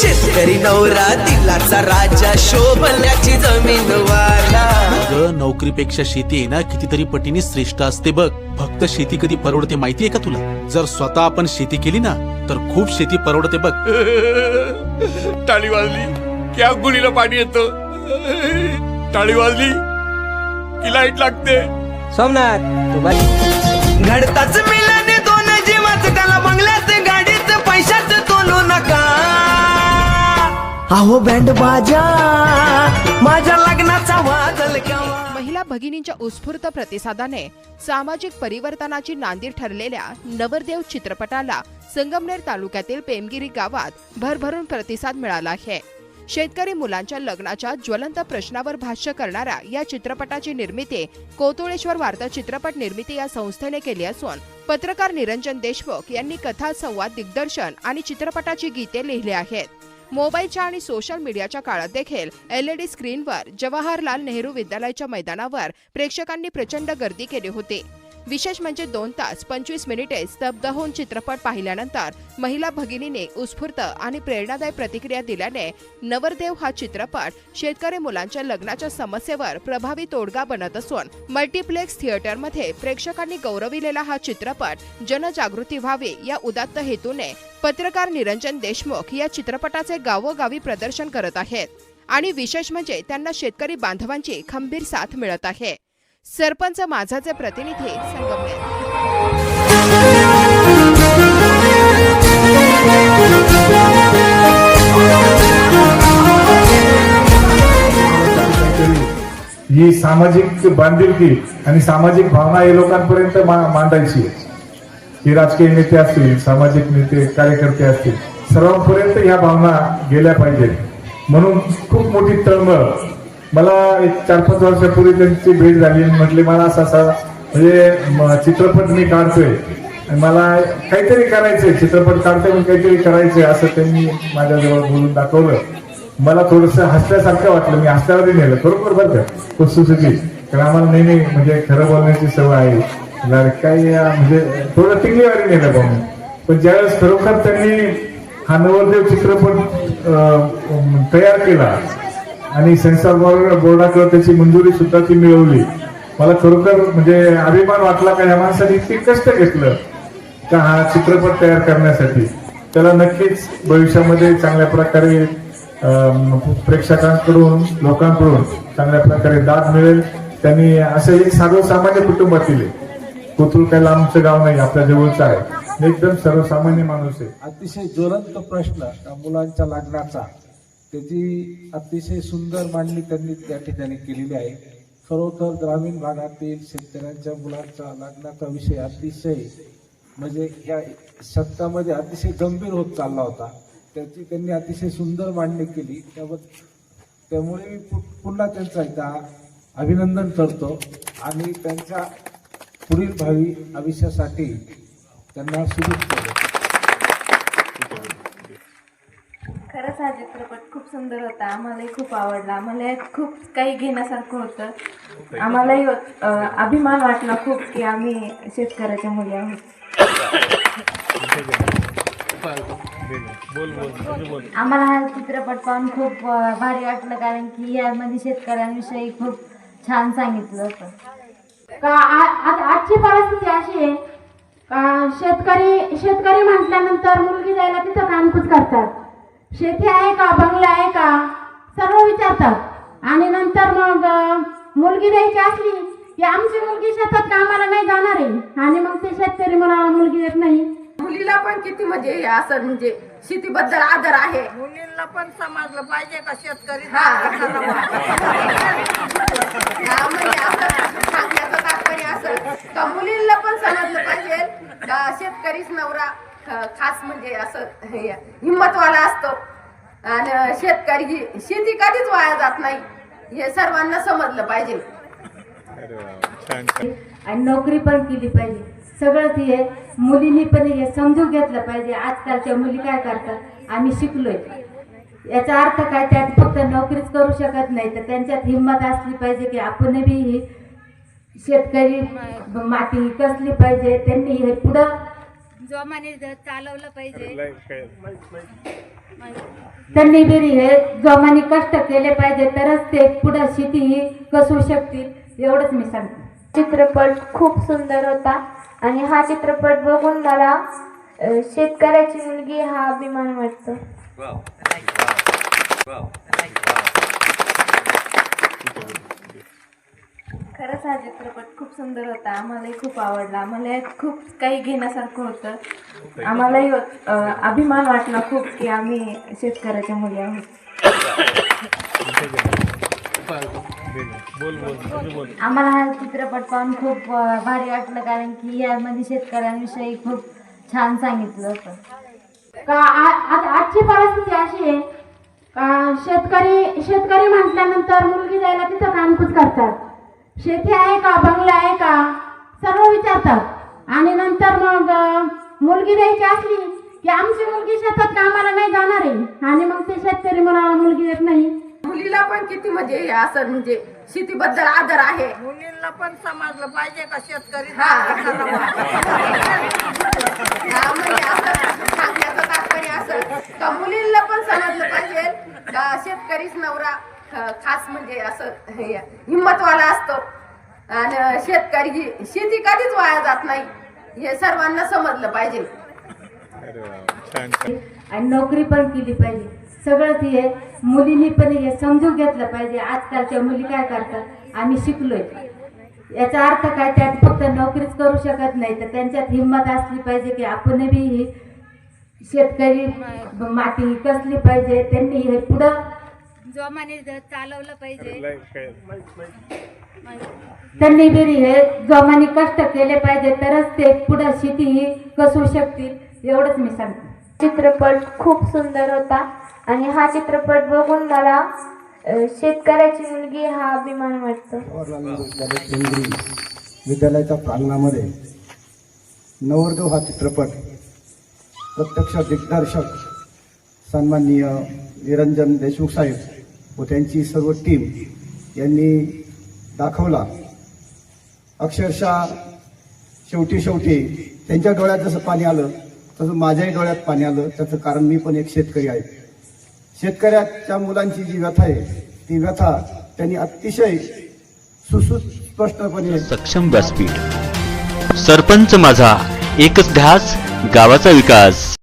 शेतकरी नवरा दिलाचा राजा शोभल्याची जमीन वाला. ग नोकरीपेक्षा शेती आहे ना कितीतरी पटीने श्रेष्ठ असते बघ. फक्त शेती कधी परवडते माहितीये का तुला? जर स्वतः आपण शेती केली ना तर खूप शेती परवडते बघ. टाळी वाजली की गुळीला पाणी येतं? टाळी वाजली की लाइट लागते? सोमनाथ तू बस. घडताच मिळाने अहो बँड बाजा माझ्या लग्नाचा वाजल महिला भगिनींच्या उत्स्फूर्त प्रतिसादाने सामाजिक परिवर्तनाची नांदीर ठरलेल्या नवरदेव चित्रपटाला संगमनेर तालुक्यातील पेमगिरी गावात भरभरून प्रतिसाद मिळाला आहे. शेतकरी मुलांच्या लग्नाच्या ज्वलंत प्रश्नावर भाष्य करणाऱ्या या चित्रपटाची निर्मिती कोतुळेश्वर वार्ता चित्रपट निर्मिती या संस्थेने केली असून पत्रकार निरंजन देशमुख यांनी कथा संवाद दिग्दर्शन आणि चित्रपटाची गीते लिहिली आहेत. मोबाईलच्या आणि सोशल मीडियाच्या काळात देखील एलईडी स्क्रीनवर जवाहरलाल नेहरू विद्यालयाच्या मैदानावर प्रेक्षकांनी प्रचंड गर्दी केली होती. विशेष म्हणजे दोन तास पंचवीस मिनिटे स्तब्ध होऊन चित्रपट पाहिल्यानंतर महिला भगिनीने उत्स्फूर्त आणि प्रेरणादायी प्रतिक्रिया दिल्याने नवरदेव हा चित्रपट शेतकरी मुलांच्या लग्नाच्या समस्येवर प्रभावी तोडगा बनत असून मल्टिप्लेक्स थिएटरमध्ये प्रेक्षकांनी गौरविलेला हा चित्रपट जनजागृती व्हावी या उदात्त हेतूने पत्रकार निरंजन देशमुख या चित्रपटाचे गावोगावी प्रदर्शन करत आहेत आणि विशेष म्हणजे त्यांना शेतकरी बांधवांची खंबीर साथ मिळत आहे. सरपंच माझाचे प्रतिनिधी ही सामाजिक बांधिलकी आणि सामाजिक भावना हे लोकांपर्यंत मांडायची आहे. ही राजकीय नेते असतील सामाजिक नेते कार्यकर्ते असतील सर्वांपर्यंत ह्या भावना गेल्या पाहिजेत म्हणून खूप मोठी तळमळ मला एक चार पाच वर्षापूर्वी त्यांची भेट झाली म्हटले मला असा असा म्हणजे चित्रपट मी काढतोय. आणि मला काहीतरी करायचंय चित्रपट काढतोय पण काहीतरी करायचंय असं त्यांनी माझ्याजवळ बोलून दाखवलं. मला थोडस हसल्यासारखं वाटलं मी हसल्यावरही नेलं बरोबर बरं का? खुसखुशीत. कारण आम्हाला नेहमी म्हणजे खरं बोलण्याची सवय आहे. काही म्हणजे थोडं टिंगलीवारी नेलं बा मी. पण ज्यावेळेस खरोखर त्यांनी हा नवरदेव चित्रपट तयार केला आणि सेन्सॉर बोर्डाकडं बोर्डाकडे त्याची मंजुरी सुद्धा ती मिळवली. मला खरोखर म्हणजे अभिमान वाटला का या माणसाने इतकी कष्ट घेतलं का हा चित्रपट तयार करण्यासाठी? त्याला नक्कीच भविष्यामध्ये चांगल्या प्रकारे प्रेक्षकांकडून लोकांकडून चांगल्या प्रकारे दाद मिळेल. त्यांनी असं एक सर्वसामान्य कुटुंबातील आहे. कोथरूड काही लांबचं गाव नाही आपल्या जवळचं आहे. एकदम सर्वसामान्य माणूस आहे. अतिशय ज्वलंत प्रश्न मुलांच्या लग्नाचा. त्याची अतिशय सुंदर मांडणी त्यांनी त्या ठिकाणी केलेली आहे. खरोखर ग्रामीण भागातील शेतकऱ्यांच्या मुलांचा लग्नाचा विषय अतिशय म्हणजे या शतकामध्ये अतिशय गंभीर होत चालला होता. त्याची त्यांनी अतिशय सुंदर मांडणी केली. त्याबद्दल त्यामुळे मी पु- पुन्हा त्यांचा एकदा अभिनंदन करतो आणि त्यांच्या पुढील भावी आयुष्यासाठी त्यांना शुभेच्छा देतो खरंच हा चित्रपट खूप सुंदर होता. आम्हालाही खूप आवडला. आम्हाला खूप काही घेण्यासारखं होतं. आम्हालाही अभिमान वाटला खूप की आम्ही शेतकऱ्याच्या मुली आहोत. आम्हाला हा चित्रपट पाहून खूप भारी वाटलं कारण की यामध्ये शेतकऱ्यांविषयी खूप छान सांगितलं होतं. का आ- आ- आजची परिस्थिती अशी आहे का शेतकरी शेतकरी म्हटल्यानंतर मुलगी जायला तिथं कानकूच करतात. शेती आहे का बंगला आहे का? सर्व विचारतात. आणि नंतर मग मुलगी द्यायची असली की आमची मुलगी शेतात कामाला नाही जाणार आहे. आणि मग ते शेतकरी मला मुलगी देत नाही. मुलीला पण किती म्हणजे हे असं म्हणजे शेतीबद्दल आदर आहे. मुलींना पण समजलं पाहिजे का शेतकरी म्हणजे तात्पर्य असं. का मुलींना पण समजलं पाहिजे. का शेतकरीच नवरा खास म्हणजे असं हे हिंमतवाला असतो. आणि शेतकरी ही शेती कधीच वाया जात नाही. हे सर्वांना समजलं पाहिजे. आणि नोकरी पण केली पाहिजे. सगळं ते आहे. मुलींनी पण हे समजून घेतलं पाहिजे. आजकालच्या मुली काय करतात? आम्ही शिकलोय. याचा अर्थ काय? त्यात फक्त नोकरीच करू शकत नाही तर त्यांच्यात हिंमत असली पाहिजे की आपण बी ही शेतकरी माती कसली पाहिजे? त्यांनी हे पुढं जोमाने चालवलं पाहिजे. त्यांनी बी हे जोमाने कष्ट केले पाहिजे तरच ते पुढे शेती ही कसू शकतील एवढंच मी सांगते. चित्रपट खूप सुंदर होता आणि हा चित्रपट बघून मला शेतकऱ्याची मुलगी हा अभिमान वाटतो. खरंच हा चित्रपट खूप सुंदर होता. आम्हालाही खूप आवडला. आम्हाला खूप काही घेण्यासारखं होतं. आम्हालाही अभिमान वाटला खूप की आम्ही शेतकऱ्याच्या मुली आहोत. आम्हाला हा चित्रपट पाहून खूप भारी वाटलं कारण की यामध्ये शेतकऱ्यांविषयी खूप छान सांगितलं होतं. का आजची परिस्थिती अशी आहे का शेतकरी शेतकरी म्हटल्यानंतर मुलगी जायला तिथं कानकूच करतात. शेती आहे का बंगला आहे का सर्व विचारतात. आणि नंतर मग मुलगी द्यायची असली की आमची मुलगी शेतात कामाला नाही जाणार आहे. आणि मग ते शेतकरी मुलाला मुलगी देत नाही. मुलीला पण किती म्हणजे हे असं म्हणजे शेतीबद्दल आदर आहे. मुलींना पण समजलं पाहिजे का शेतकरी हा. हा, म्हणजे असं सांगण्याचं तात्पर्य असं. का मुलींना पण समजलं पाहिजे. का शेतकरीच नवरा अं, खास म्हणजे असं हे, हिंमतवाला असतो. आणि शेतकरी ही शेती कधीच वाया जात नाही. हे सर्वांना समजलं पाहिजे. आणि नोकरी पण केली पाहिजे. सगळं ते आहे. मुलींनी पण हे समजून घेतलं पाहिजे. आजकालच्या मुली काय करतात? आम्ही शिकलोय. याचा अर्थ काय? त्यात फक्त नोकरीच करू शकत नाही. तर त्यांच्यात हिंमत असली पाहिजे की आपण बी ही शेतकरी माती कसली पाहिजे. त्यांनी हे पुढं जोमाने चालवलं पाहिजे. त्यांनी बी हे. जोमाने कष्ट केले पाहिजे तरच ते पुढे शेती ही कसू शकतील एवढंच मी सांगते. चित्रपट खूप सुंदर होता. आणि हा चित्रपट बघून मला शेतकऱ्याची मुलगी हा अभिमान वाटतो. विद्यालयाच्या प्रांगणामध्ये नवरदेव हा चित्रपट प्रत्यक्ष दिग्दर्शक सन्माननीय निरंजन देशमुख साहेब व त्यांची सर्व टीम यांनी दाखवला. अक्षरशः शेवटी शेवटी त्यांच्या डोळ्यात जसं पाणी आलं तसं माझ्याही डोळ्यात पाणी आलं. त्याचं कारण मी पण एक शेतकरी आहे. शेतकऱ्याच्या मुलांची जी व्यथा आहे ती व्यथा त्यांनी अतिशय स्पष्टपणे सक्षम व्यासपीठ. सरपंच माझा एकच ध्यास गावाचा विकास.